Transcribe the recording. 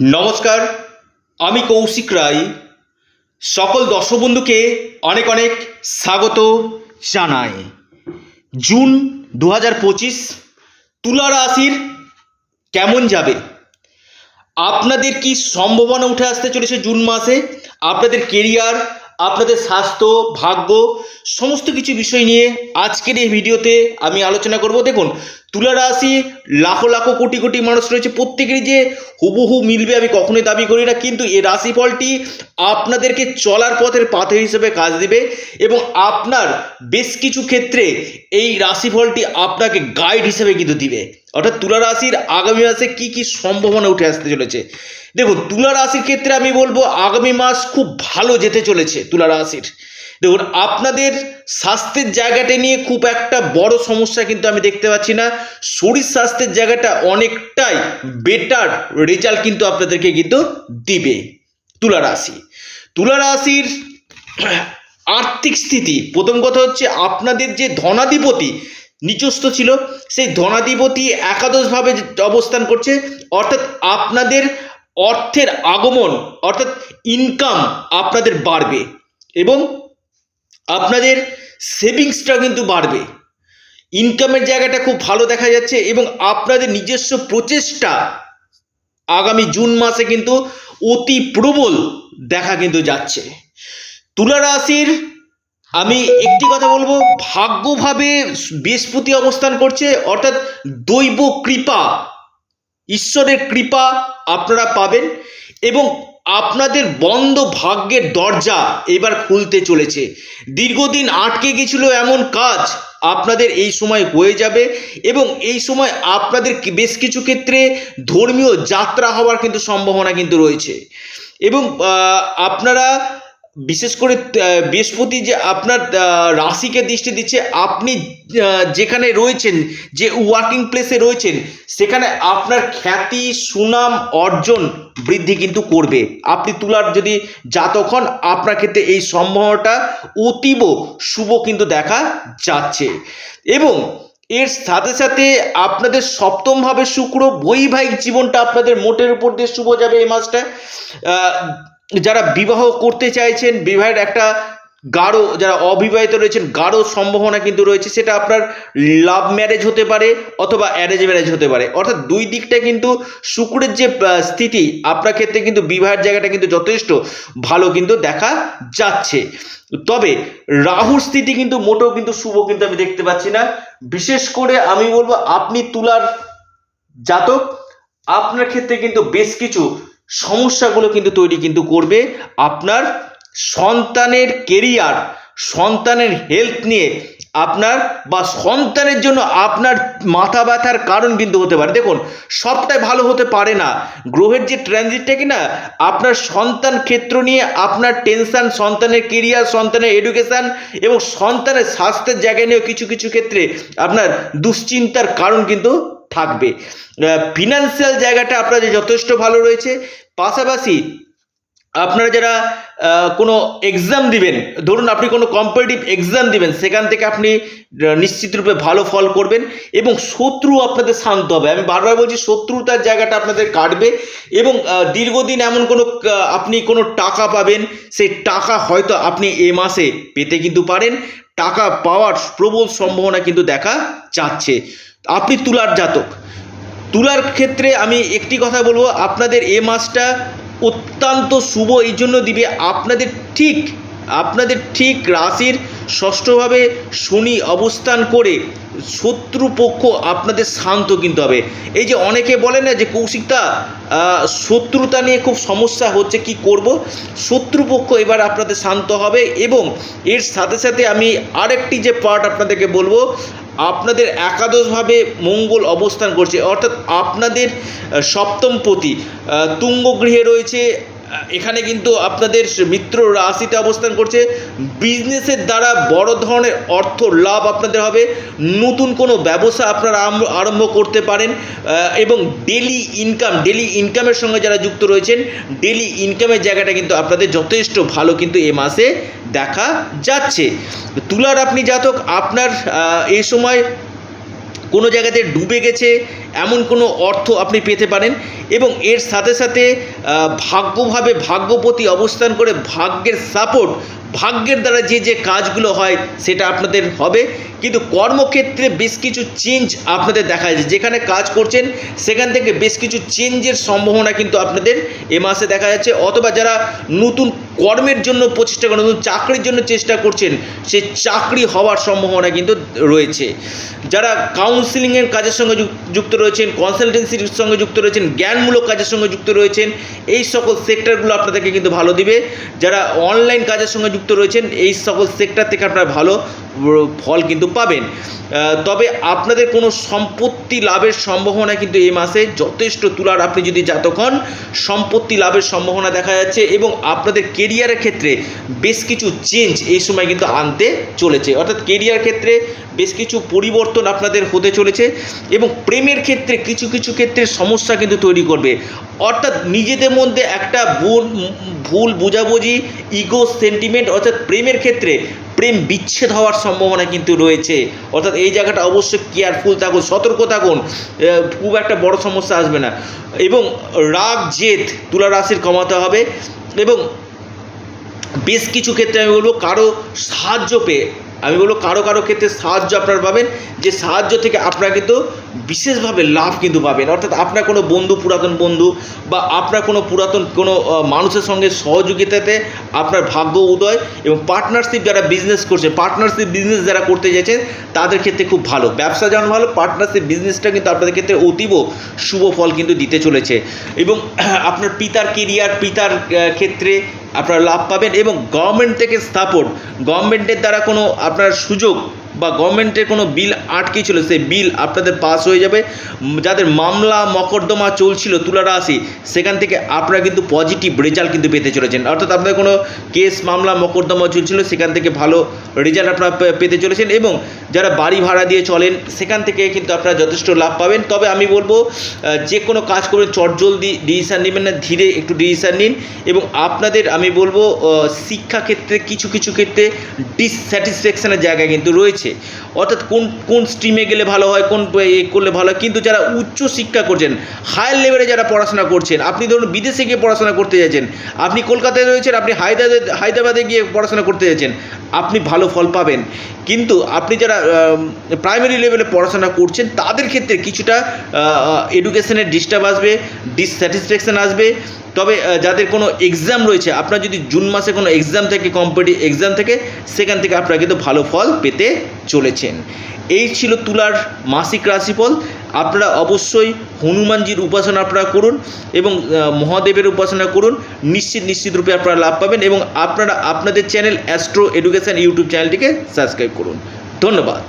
নমস্কার, আমি কৌশিক রায়। সকল দর্শক বন্ধুকে অনেক অনেক স্বাগত জানাই। জুন দু হাজার পঁচিশ, তুলা রাশির কেমন যাবে? আপনাদের কি সম্ভাবনা উঠে আসতে চলেছে জুন মাসে? আপনাদের কেরিয়ার আপনাদের স্বাস্থ্য, ভাগ্য, সমস্ত কিছু বিষয় নিয়ে আজকের এই ভিডিওতে আমি আলোচনা করব। দেখুন তুলা রাশি লাখো লাখো কোটি কোটি মানুষ রয়েছে, প্রত্যেকেরই যে হুবহু মিলবে আমি কখনোই দাবি করি না, কিন্তু এই রাশিফলটি আপনাদেরকে চলার পথের পাথে হিসেবে কাজ দিবে এবং আপনার বেশ কিছু ক্ষেত্রে এই রাশিফলটি আপনাকে গাইড হিসেবে কিন্তু দিবে। অর্থাৎ তুলা রাশির আগামী মাসে কি কি সম্ভাবনা উঠে আসতে চলেছে? দেখুন, তুলা রাশির ক্ষেত্রে আমি বলব, আগামী মাস খুব ভালো যেতে চলেছে তুলা রাশির। দেখুন, আপনাদের স্বাস্থ্যের জায়গাটা নিয়ে খুব একটা বড় সমস্যা কিন্তু আমি দেখতে পাচ্ছি না। শরীর স্বাস্থ্যের জায়গাটা অনেকটাই বেটার রেজাল্ট কিন্তু আপনাদেরকে কিন্তু দিবে। তুলা রাশি। তুলা রাশির আর্থিক স্থিতি, প্রথম কথা হচ্ছে আপনাদের যে ধনাধিপতি নিচস্থ ছিল, সেই ধনাধিপতি একাদশভাবে অবস্থান করছে, অর্থাৎ আপনাদের অর্থের আগমন, অর্থাৎ ইনকাম আপনাদের বাড়বে এবং আপনাদের সেভিংসটা কিন্তু বাড়বে। ইনকামের জায়গাটা খুব ভালো দেখা যাচ্ছে এবং আপনাদের নিজস্ব প্রচেষ্টা আগামী জুন মাসে কিন্তু অতি প্রবল দেখা কিন্তু যাচ্ছে। তুলা রাশির আমি একটি কথা বলব, ভাগ্যভাবে বৃহস্পতি অবস্থান করছে, অর্থাৎ দৈব কৃপা, ঈশ্বরের কৃপা আপনারা পাবেন এবং আপনাদের বন্ধ ভাগ্যের দরজা এবার খুলতে চলেছে। দীর্ঘদিন আটকে গেছিল এমন কাজ আপনাদের এই সময় হয়ে যাবে এবং এই সময় আপনাদের বেশ কিছু ক্ষেত্রে ধর্মীয় যাত্রা হওয়ার কিন্তু সম্ভাবনা কিন্তু রয়েছে। এবং আপনারা বিশেষ করে বৃহস্পতি যে আপনার রাশিকে দৃষ্টি দিচ্ছে, আপনি যেখানে রয়েছেন, যে ওয়ার্কিং প্লেসে রয়েছেন, সেখানে আপনার খ্যাতি, সুনাম, অর্জন বৃদ্ধি কিন্তু করবে। আপনি তুলার যদি জাতক হন, আপনার ক্ষেত্রে এই সম্ভাবনাটা অতীব শুভ কিন্তু দেখা যাচ্ছে। এবং এর সাথে সাথে আপনাদের সপ্তমভাবে শুক্র, বৈবাহিক জীবনটা আপনাদের মোটের উপর দিয়ে শুভ যাবে এই মাসটা যারা বিবাহ করতে চাইছেন, বিবাহের একটা গাঢ়, যারা অবিবাহিত রয়েছেন, গাঢ় সম্ভাবনা কিন্তু রয়েছে, সেটা আপনার লাভ ম্যারেজ হতে পারে অথবা অ্যারেঞ্জ ম্যারেজ হতে পারে। অর্থাৎ দুই দিকটা কিন্তু শুক্রের যে স্থিতি, আপনার ক্ষেত্রে কিন্তু বিবাহের জায়গাটা কিন্তু যথেষ্ট ভালো কিন্তু দেখা যাচ্ছে। তবে রাহুর স্থিতি কিন্তু মোটেও কিন্তু শুভ কিন্তু আমি দেখতে পাচ্ছি না। বিশেষ করে আমি বলব, আপনি তুলার জাতক, আপনার ক্ষেত্রে কিন্তু বেশ কিছু সমস্যাগুলো কিন্তু তৈরি কিন্তু করবে আপনার সন্তানের কেরিয়ার সন্তানের হেলথ নিয়ে আপনার বা সন্তানের জন্য আপনার মাথা ব্যথার কারণ কিন্তু হতে পারে। দেখুন, সবটাই ভালো হতে পারে না। গ্রহের যে ট্রানজিটটা কি না, আপনার সন্তান ক্ষেত্র নিয়ে আপনার টেনশন সন্তানের কেরিয়ার সন্তানের এডুকেশান এবং সন্তানের স্বাস্থ্যের জায়গায় নিয়েও কিছু কিছু ক্ষেত্রে আপনার দুশ্চিন্তার কারণ কিন্তু থাকবে। ফিনান্সিয়াল জায়গাটা আপনাদের যথেষ্ট ভালো রয়েছে। পাশাপাশি আপনারা যারা কোনো এক্সাম দিবেন, ধরুন আপনি কোনো কম্পিটিটিভ এক্সাম দিবেন, সেখান থেকে আপনি নিশ্চিতরূপে ভালো ফল করবেন এবং শত্রু আপনাদের শান্ত হবে। আমি বারবার বলছি, শত্রুতার জায়গাটা আপনাদের কাটবে এবং দীর্ঘদিন এমন কোনো আপনি কোনো টাকা পাবেন, সেই টাকা হয়তো আপনি এ মাসে পেতে কিন্তু পারেন। টাকা পাওয়ার প্রবল সম্ভাবনা কিন্তু দেখা যাচ্ছে। আপনি তুলার জাতক। তুলার ক্ষেত্রে আমি একটি কথা বলব, আপনাদের এ মাসটা অত্যন্ত শুভ, এই জন্য দিবে। আপনাদের ঠিক আপনাদের ঠিক রাশির ষষ্ঠভাবে শনি অবস্থান করে শত্রুপক্ষ আপনাদের শান্ত কিন্তু হবে। এই যে অনেকে বলে না যে কৌশিকতা শত্রুতা নিয়ে খুব সমস্যা হচ্ছে, কি করব? শত্রুপক্ষ এবার আপনাদের শান্ত হবে এবং এর সাথে সাথে আমি আরেকটি যে পার্ট আপনাদেরকে বলব আপনাদের একাদশভাবে মঙ্গল অবস্থান করছে। অর্থাৎ আপনাদের সপ্তম সপ্তমপতি তুঙ্গ গৃহে রয়েছে এখানে কিন্তু আপনাদের মিত্র রাশিতে অবস্থান করছে। বিজনেসের দ্বারা বড় ধরনের অর্থ লাভ আপনাদের হবে। নতুন কোনো ব্যবসা আপনারা আরম্ভ- করতে পারেন। এবং ডেলি ইনকাম ডেলি ইনকামের সঙ্গে যারা যুক্ত রয়েছেন ডেলি ইনকামের জায়গাটা কিন্তু আপনাদের যথেষ্ট ভালো কিন্তু এ মাসে দেখা যাচ্ছে। তুলার আপনি জাতক, আপনার এই সময় কোনো জায়গাতে ডুবে গেছে এমন কোনো অর্থ আপনি পেতে পারেন এবং এর সাথে সাথে ভাগ্যভাবে ভাগ্যপতি অবস্থান করে ভাগ্যের সাপোর্ট ভাগ্যের দ্বারা যে যে কাজগুলো হয় সেটা আপনাদের হবে। কিন্তু কর্মক্ষেত্রে বেশ কিছু চেঞ্জ আপনাদের দেখা যাচ্ছে। যেখানে কাজ করছেন, সেখান থেকে বেশ কিছু চেঞ্জের সম্ভাবনা কিন্তু আপনাদের এ মাসে দেখা যাচ্ছে। অথবা যারা নতুন কর্মের জন্য প্রচেষ্টা করেন, নতুন চাকরির জন্য চেষ্টা করছেন, সে চাকরি হওয়ার সম্ভাবনা কিন্তু রয়েছে। যারা কাউন্সিলিংয়ের কাজের সঙ্গে যুক- যুক্ত রয়েছেন কনসালটেন্সির সঙ্গে যুক্ত রয়েছেন, জ্ঞানমূলক কাজের সঙ্গে যুক্ত রয়েছেন, এই সকল সেক্টরগুলো আপনাদেরকে কিন্তু ভালো দিবে। যারা অনলাইন কাজের সঙ্গে যুক্ত রয়েছেন, এই সকল সেক্টর থেকে আপনারা ভালো ফল কিন্তু পাবেন। তবে আপনাদের কোনো সম্পত্তি লাভের সম্ভাবনা কিন্তু এই মাসে যথেষ্ট তুলার। আপনি যদি হন, সম্পত্তি লাভের সম্ভাবনা দেখা যাচ্ছে এবং আপনাদের কেরিয়ারের ক্ষেত্রে বেশ কিছু চেঞ্জ এই সময় কিন্তু আনতে চলেছে। অর্থাৎ কেরিয়ার ক্ষেত্রে বেশ কিছু পরিবর্তন আপনাদের হতে চলেছে এবং প্রেমের ক্ষেত্রে কিছু কিছু ক্ষেত্রে সমস্যা কিন্তু তৈরি করবে। অর্থাৎ নিজেদের মধ্যে একটা ভুল ভুল বোঝাবুঝি ইগো সেন্টিমেন্ট অর্থাৎ প্রেমের ক্ষেত্রে প্রেম বিচ্ছেদ হওয়ার সম্ভাবনা কিন্তু রয়েছে। অর্থাৎ এই জায়গাটা অবশ্যই কেয়ারফুল থাকুন, সতর্ক থাকুন খুব একটা বড় সমস্যা আসবে না। এবং রাগ, জেদ তুলা রাশির কমাতে হবে এবং বেশ কিছু ক্ষেত্রে আমি বলব কারও সাহায্য পেয়ে আমি বলব কারও কারও ক্ষেত্রে সাহায্য আপনারা পাবেন। যে সাহায্য থেকে আপনারা কিন্তু বিশেষভাবে লাভ কিন্তু পাবেন। অর্থাৎ আপনার কোনো বন্ধু, পুরাতন বন্ধু বা আপনার কোনো পুরাতন কোনো মানুষের সঙ্গে সহযোগিতাতে আপনার ভাগ্য উদয় এবং পার্টনারশিপ যারা বিজনেস করছে পার্টনারশিপ বিজনেস যারা করতে চাইছেন, তাদের ক্ষেত্রে খুব ভালো। ব্যবসা যেমন ভালো পার্টনারশিপ বিজনেসটা কিন্তু আপনাদের ক্ষেত্রে অতীব শুভ ফল কিন্তু দিতে চলেছে। এবং আপনার পিতার কেরিয়ার পিতার ক্ষেত্রে আপনারা লাভ পাবেন এবং গভর্নমেন্ট থেকে সাপোর্ট গভর্নমেন্টের দ্বারা কোনো আপনার সুযোগ বা গভর্নমেন্টের কোনো বিল আটকে ছিল সেই বিল আপনাদের পাস হয়ে যাবে। যাদের মামলা মকদ্দমা চলছিল তুলা রাশি সেখান থেকে আপনারা কিন্তু পজিটিভ রেজাল্ট কিন্তু পেতে চলেছেন। অর্থাৎ আপনাদের কোনো কেস মামলা, মকদ্দমা চলছিল, সেখান থেকে ভালো রেজাল্ট আপনারা পেতে চলেছেন এবং যারা বাড়ি ভাড়া দিয়ে চলেন, সেখান থেকে কিন্তু আপনারা যথেষ্ট লাভ পাবেন। তবে আমি বলব যে কোনো কাজ করবেন, চটজলদি ডিসিশান নেবেন না, ধীরে একটু ডিসিশান নিন এবং আপনাদের, আমি বলব শিক্ষাক্ষেত্রে, কিছু কিছু ক্ষেত্রে ডিসস্যাটিসফ্যাকশানের জায়গা কিন্তু রয়েছে। অর্থাৎ কোন কোন স্ট্রিমে গেলে ভালো হয়, কোন এ করলে ভালো হয়, কিন্তু যারা উচ্চ শিক্ষা করছেন হায়ার লেভেলে যারা পড়াশোনা করছেন, আপনি ধরুন বিদেশে গিয়ে পড়াশোনা করতে যাচ্ছেন, আপনি কলকাতায় রয়েছেন, আপনি হায়দ্রাবাদে হায়দ্রাবাদে গিয়ে পড়াশোনা করতে যাচ্ছেন, আপনি ভালো ফল পাবেন। কিন্তু আপনি যারা প্রাইমারি লেভেলে পড়াশোনা করছেন, তাদের ক্ষেত্রে কিছুটা এডুকেশনের ডিস্টার্ব আসবে ডিসস্যাটিসফ্যাকশান আসবে তবে যাদের কোনো এক্সাম রয়েছে, আপনার যদি জুন মাসে কোনো এক্সাম থেকে কম্পিটিভ এক্সাম থেকে, সেখান থেকে আপনারা কিন্তু ভালো ফল পেতে চলেছেন। এই ছিল তুলার মাসিক রাশিফল। আপনারা অবশ্যই হনুমানজির উপাসনা আপনারা করুন এবং মহাদেবের উপাসনা করুন। নিশ্চিত নিশ্চিত রূপে আপনারা লাভ পাবেন এবং আপনারা আপনাদের চ্যানেল অ্যাস্ট্রো এডুকেশন ইউটিউব চ্যানেলটিকে সাবস্ক্রাইব করুন। ধন্যবাদ।